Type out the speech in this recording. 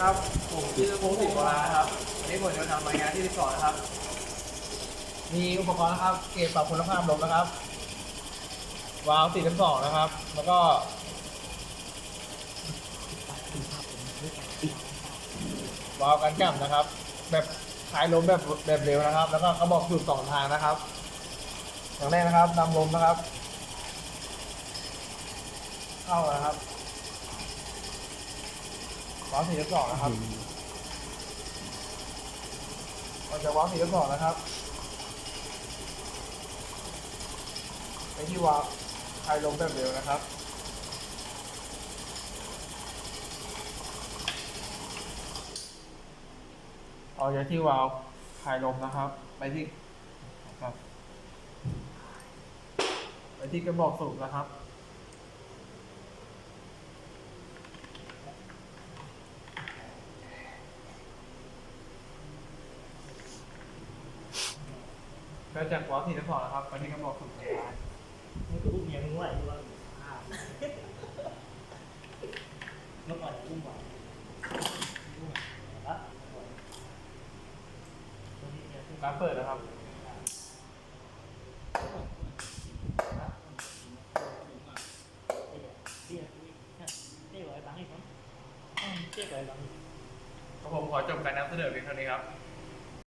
ครับ ผมชื่อพงศิษฐ์วราครับ วันนี้ผมจะทำรายงานที่12นะครับ มีอุปกรณ์นะครับ เกจปรับคุณภาพลมนะครับ วาล์วสี่สองนะครับ แล้วก็วาล์วกันกับนะครับ แบบคลายลมแบบแบบเร็วนะครับ แล้วก็กระบอกสูบสองทางนะครับ อย่างแรกนะครับนำลมนะครับ เข้านะครับ วาล์วสี่สองนะครับออกจากวาล์วสี่สองนะครับไปที่วาล์วคลายลมแบบเร็วนะครับออกจากที่วาล์วคลายลมนะครับ ไปที่ครับไปที่กระบอกสูบนะครับ ก็จากวอลที่ทั้งสองนะครับไปที่กระบอกสุดท้ายนี่คืออุ้มเมียมึงไหวดูว่าอ้าเมื่อก่อนอุ้มไหวอุ้มอะตรงนี้เนี่ยคือการเปิดนะครับเตี้ยเตี้ยบังให้ผมเตี้ยไหวบังก็ผมขอจบการนำเสนอเพียงเท่านี้ครับ